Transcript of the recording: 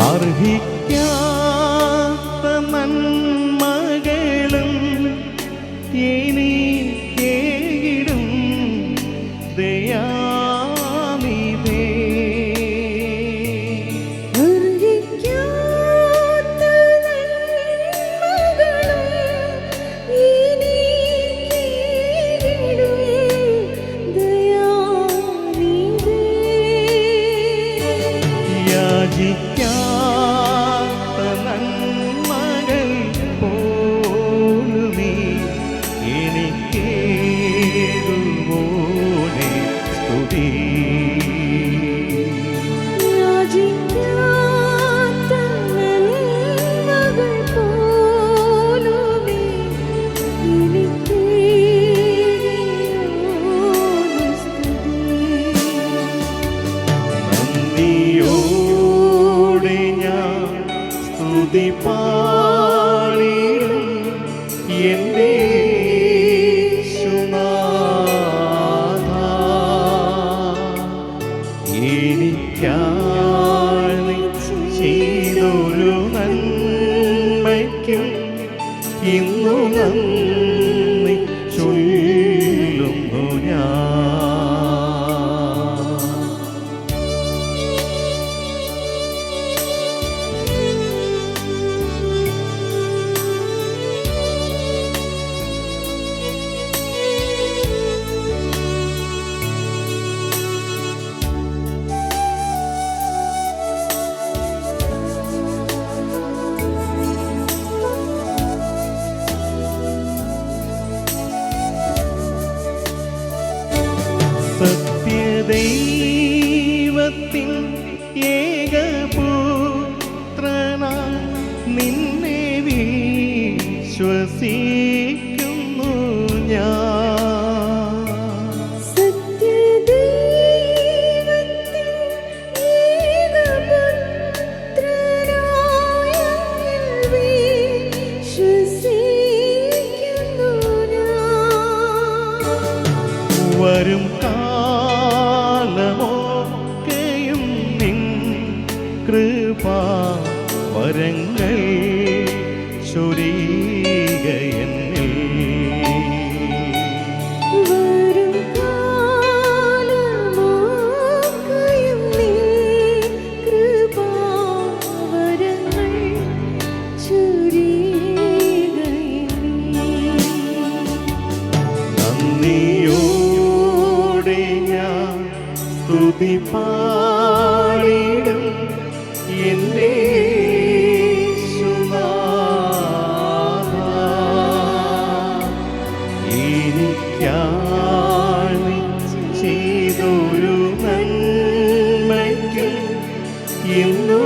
आर्हिक പാടിടും എന്റെ ചെയ്തൊരു നന്മയ്ക്കും ഇന്നു നന്ദി. സത്യദൈവത്തിൻ ഏകപുത്രനാ നിന്നെ വിശ്വസിക്കുന്നു കൃപാ വരങ്ങൾ ചൊരികയെന്നിൽ. നന്ദിയോടെ ഞാൻ സ്തുതി പാടിടും ചെയ്തൊരു നന്മയ്ക്ക് ഇന്നു